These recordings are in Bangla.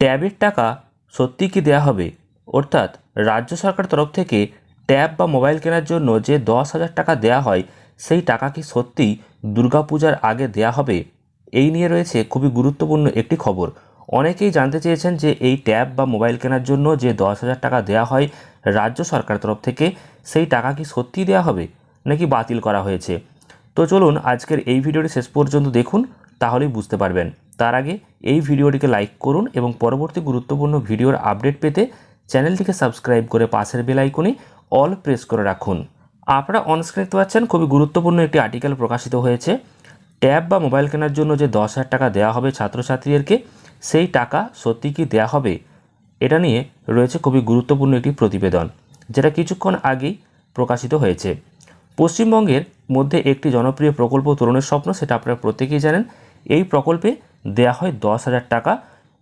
ট্যাবের টাকা সত্যি কি দেয়া হবে? অর্থাৎ রাজ্য সরকার তরফ থেকে ট্যাব বা মোবাইল কেনার জন্য যে দশ হাজার টাকা দেয়া হয়, সেই টাকা কি সত্যিই দুর্গাপূজার আগে দেয়া হবে? এই নিয়ে রয়েছে খুবই গুরুত্বপূর্ণ একটি খবর। অনেকেই জানতে চেয়েছেন যে এই ট্যাব বা মোবাইল কেনার জন্য যে দশ হাজার টাকা দেয়া হয় রাজ্য সরকার তরফ থেকে, সেই টাকা কি সত্যিই দেওয়া হবে? নাকি বাতিল করা হয়েছে? তো চলুন আজকের এই ভিডিওটি শেষ পর্যন্ত দেখুন, তাহলেই বুঝতে পারবেন। তার আগে এই ভিডিওটিকে লাইক করুন এবং পরবর্তী গুরুত্বপূর্ণ ভিডিওর আপডেট পেতে চ্যানেলটিকে সাবস্ক্রাইব করে পাশের বেল আইকনে অল প্রেস করে রাখুন। আপনারা অনস্ক্রিন দেখতে পাচ্ছেন খুবই গুরুত্বপূর্ণ একটি আর্টিকেল প্রকাশিত হয়েছে। ট্যাব বা মোবাইল কেনার জন্য যে দশ হাজার টাকা দেওয়া হবে ছাত্রছাত্রীদেরকে, সেই টাকা সত্যি কি দেওয়া হবে? এটা নিয়ে রয়েছে খুবই গুরুত্বপূর্ণ একটি প্রতিবেদন, যেটা কিছুক্ষণ আগেই প্রকাশিত হয়েছে। পশ্চিমবঙ্গের মধ্যে একটি জনপ্রিয় প্রকল্প তরুণের স্বপ্ন, সেটা আপনারা প্রত্যেকেই জানেন। এই প্রকল্পে দেয়া হয় দশ হাজার টাকা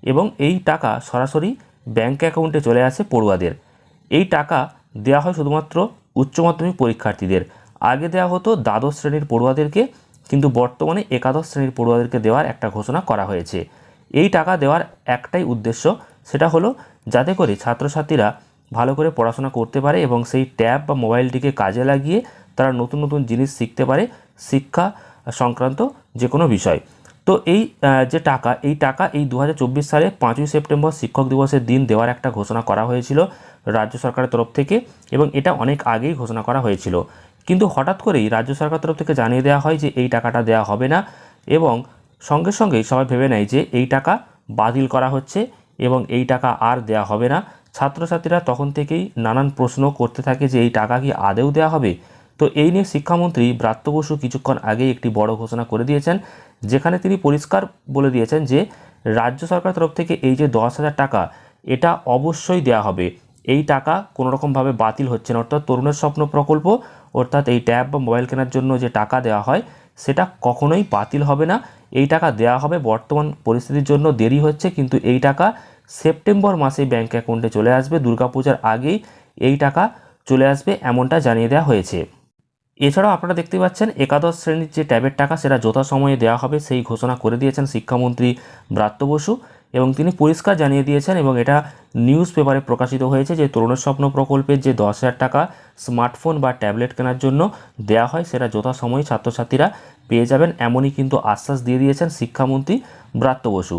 এবং এই টাকা সরাসরি ব্যাঙ্ক অ্যাকাউন্টে চলে আসে পড়ুয়াদের। এই টাকা দেওয়া হয় শুধুমাত্র উচ্চ মাধ্যমিক পরীক্ষার্থীদের। আগে দেওয়া হতো দ্বাদশ শ্রেণির পড়ুয়াদেরকে, কিন্তু বর্তমানে একাদশ শ্রেণির পড়ুয়াদেরকে দেওয়ার একটা ঘোষণা করা হয়েছে। এই টাকা দেওয়ার একটাই উদ্দেশ্য, সেটা হলো যাতে করে ছাত্রছাত্রীরা ভালো করে পড়াশোনা করতে পারে এবং সেই ট্যাব বা মোবাইলটিকে কাজে লাগিয়ে তারা নতুন নতুন জিনিস শিখতে পারে, শিক্ষা সংক্রান্ত যে কোনো বিষয়। তো এই যে টাকা, এই টাকা এই দু হাজার চব্বিশ সালে পাঁচই সেপ্টেম্বর শিক্ষক দিবসের দিন দেওয়ার একটা ঘোষণা করা হয়েছিল রাজ্য সরকারের তরফ থেকে এবং এটা অনেক আগেই ঘোষণা করা হয়েছিল। কিন্তু হঠাৎ করেই রাজ্য সরকার তরফ থেকে জানিয়ে দেওয়া হয় যে এই টাকাটা দেওয়া হবে না এবং সঙ্গে সঙ্গেই সবাই ভেবে নেয় যে এই টাকা বাতিল করা হচ্ছে এবং এই টাকা আর দেওয়া হবে না। ছাত্রছাত্রীরা তখন থেকেই নানান প্রশ্ন করতে থাকে যে এই টাকা কি আদেও দেওয়া হবে? তো এই নিয়ে শিক্ষামন্ত্রী ব্রাত্য বসু কিছুক্ষণ আগেই একটি বড় ঘোষণা করে দিয়েছেন যেখানে তিনি পরিষ্কার বলে দিয়েছেন যে, রাজ্য সরকার তরফ থেকে এই যে দশ হাজার টাকা, এটা অবশ্যই দেওয়া হবে। এই টাকা কোনো রকমভাবে বাতিল হচ্ছে না। অর্থাৎ তরুণের স্বপ্ন প্রকল্প, অর্থাৎ এই ট্যাব বা মোবাইল কেনার জন্য যে টাকা দেওয়া হয়, সেটা কখনোই বাতিল হবে না। এই টাকা দেওয়া হবে বর্তমান পরিস্থিতির জন্য। দেরি হচ্ছে, কিন্তু এই টাকা সেপ্টেম্বর মাসে ব্যাঙ্ক অ্যাকাউন্টে চলে আসবে। দুর্গাপূজার আগেই এই টাকা চলে আসবে, এমনটা জানিয়ে দেওয়া হয়েছে। এছাড়াও আপনারা দেখতে পাচ্ছেন একাদশ শ্রেণির যে ট্যাবের টাকা, সেটা যথাসময়ে দেওয়া হবে সেই ঘোষণা করে দিয়েছেন শিক্ষামন্ত্রী ব্রাত্য বসু এবং তিনি পরিষ্কার জানিয়ে দিয়েছেন এবং এটা নিউজ পেপারে প্রকাশিত হয়েছে যে তরুণের স্বপ্ন প্রকল্পের যে দশ হাজার টাকা স্মার্টফোন বা ট্যাবলেট কেনার জন্য দেওয়া হয়, সেটা যথাসময়ে ছাত্রছাত্রীরা পেয়ে যাবেন এমনই কিন্তু আশ্বাস দিয়ে দিয়েছেন শিক্ষামন্ত্রী ব্রাত্য বসু।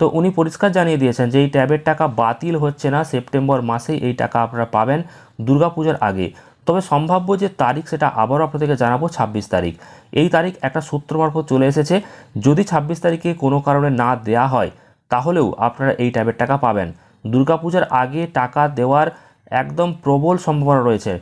তো উনি পরিষ্কার জানিয়ে দিয়েছেন যে এই ট্যাবের টাকা বাতিল হচ্ছে না, সেপ্টেম্বর মাসেই এই টাকা আপনারা পাবেন দুর্গাপূজার আগে। তবে সম্ভাব্য যে তারিখ সেটা আবারও আপনাদেরকে জানাব ছাব্বিশ তারিখ। এই তারিখ একটা সূত্র মারফত চলে এসেছে। যদি ছাব্বিশ তারিখে কোনো কারণে না দেয়া হয়, তাহলেও আপনারা এই ট্যাবের টাকা পাবেন। দুর্গাপূজার আগে টাকা দেওয়ার একদম প্রবল সম্ভাবনা রয়েছে।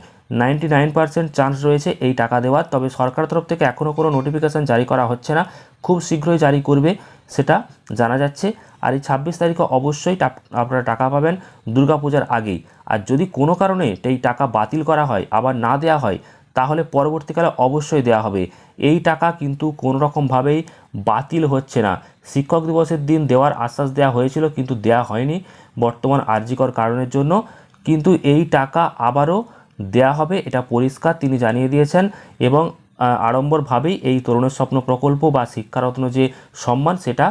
নাইনটি নাইন পার্সেন্ট চান্স রয়েছে এই টাকা দেওয়ার। তবে সরকার তরফ থেকে এখনও কোনো নোটিফিকেশান জারি করা হচ্ছে না। খুব শীঘ্রই জারি করবে। সেটা জানা যাচ্ছে। আর এই ছাব্বিশ তারিখে অবশ্যই আপনারা টাকা পাবেন দুর্গাপূজার আগেই। আর যদি কোনো কারণে এই টাকা বাতিল করা হয়, আবার না দেওয়া হয়, তাহলে পরবর্তীকালে অবশ্যই দেওয়া হবে। এই টাকা কিন্তু কোনো রকমভাবেই বাতিল হচ্ছে না। শিক্ষক দিবসের দিন দেওয়ার আশ্বাস দেওয়া হয়েছিল, কিন্তু দেওয়া হয়নি বর্তমান আর্জিকর কারণের জন্য। কিন্তু এই টাকা আবারও দেয়া হবে, এটা পরিষ্কার তিনি জানিয়ে দিয়েছেন এবং আড়ম্বরভাবেই এই তরুণের স্বপ্ন প্রকল্প বা শিক্ষারত্ন যে সম্মান, সেটা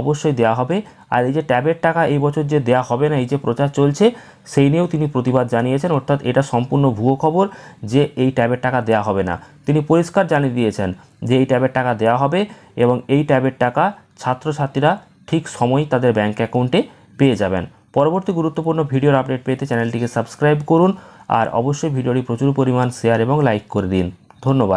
অবশ্যই দেওয়া হবে। আর এই যে ট্যাবের টাকা এই বছর যে দেওয়া হবে না, এই যে প্রচার চলছে, সেই নিয়েও তিনি প্রতিবাদ জানিয়েছেন। অর্থাৎ এটা সম্পূর্ণ ভুয়ো খবর যে এই ট্যাবের টাকা দেওয়া হবে না। তিনি পরিষ্কার জানিয়ে দিয়েছেন যে এই ট্যাবের টাকা দেওয়া হবে এবং এই ট্যাবের টাকা ছাত্রছাত্রীরা ঠিক সময়ই তাদের ব্যাঙ্ক অ্যাকাউন্টে পেয়ে যাবেন। পরবর্তী গুরুত্বপূর্ণ ভিডিওর আপডেট পেতে চ্যানেলটিকে সাবস্ক্রাইব করুন আর অবশ্যই ভিডিওটি প্রচুর পরিমাণ শেয়ার এবং লাইক করে দিন। ধন্যবাদ।